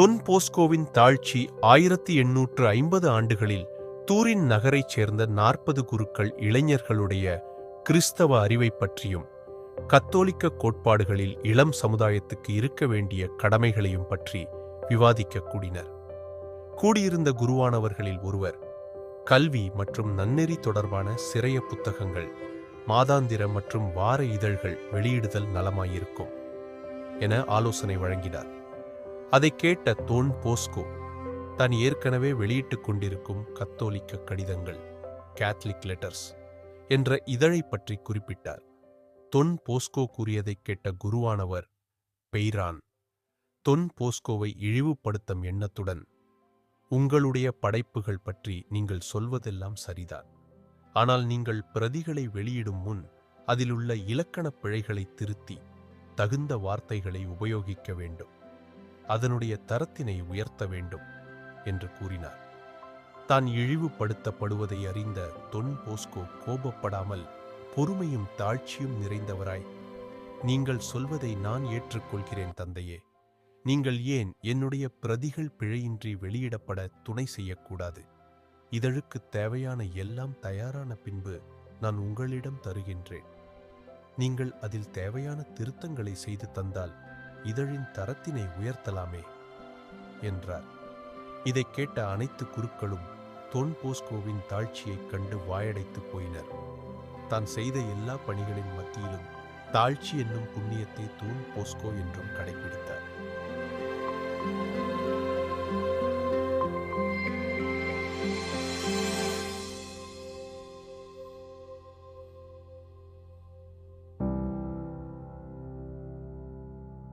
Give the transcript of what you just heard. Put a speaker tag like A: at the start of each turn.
A: தொன் போஸ்கோவின் தாழ்ச்சி ஆயிரத்தி எண்ணூற்று ஐம்பது ஆண்டுகளில் தூரின் நகரைச் சேர்ந்த நாற்பது குருக்கள் இளைஞர்களுடைய கிறிஸ்தவ அறிவைப் பற்றியும் கத்தோலிக்க கோட்பாடுகளில் இளம் சமுதாயத்துக்கு இருக்க வேண்டிய கடமைகளையும் பற்றி விவாதிக்க கூடினர். கூடியிருந்த குருவானவர்களில் ஒருவர் கல்வி மற்றும் நன்னெறி தொடர்பான சிறைய புத்தகங்கள் மாதாந்திர மற்றும் வார இதழ்கள் வெளியிடுதல் நலமாயிருக்கும் என ஆலோசனை வழங்கினார். அதை கேட்ட தோன் போஸ்கோ தான் ஏற்கனவே வெளியிட்டுக் கொண்டிருக்கும் கத்தோலிக்க கடிதங்கள் கேத்லிக் லெட்டர்ஸ் என்ற இதழை பற்றி குறிப்பிட்டார். தொன் போஸ்கோ கூறியதைக் கேட்ட குருவானவர் பெய்ரான் தொன் போஸ்கோவை இழிவுபடுத்தும் எண்ணத்துடன் உங்களுடைய படைப்புகள் பற்றி நீங்கள் சொல்வதெல்லாம் சரிதான். ஆனால் நீங்கள் பிரதிகளை வெளியிடும் முன் அதிலுள்ள இலக்கணப் பிழைகளை திருத்தி தகுந்த வார்த்தைகளை உபயோகிக்க வேண்டும். அதனுடைய தரத்தினை உயர்த்த வேண்டும் என்று கூறினார். தான் இழிவுபடுத்தப்படுவதை அறிந்த தொன் போஸ்கோ கோபப்படாமல் பொறுமையும் தாழ்ச்சியும் நிறைந்தவராய் நீங்கள் சொல்வதை நான் ஏற்றுக்கொள்கிறேன் தந்தையே. நீங்கள் ஏன் என்னுடைய பிரதிகள் பிழையின்றி வெளியிடப்பட துணை செய்யக்கூடாது? இதழுக்கு தேவையான எல்லாம் தயாரான பின்பு நான் உங்களிடம் தருகின்றேன். நீங்கள் அதில் தேவையான திருத்தங்களை செய்து தந்தால் இதழின் தரத்தினை உயர்த்தலாமே என்றார். இதைக் கேட்ட அனைத்து குருக்களும் தொன் போஸ்கோவின் தாழ்ச்சியைக் கண்டு வாயடைத்துப் போயினர். தான் செய்த எல்லா பணிகளின் மத்தியிலும் தாழ்ச்சி என்னும் புண்ணியத்தை தூண் போஸ்கோ என்றும் கடைபிடித்தார்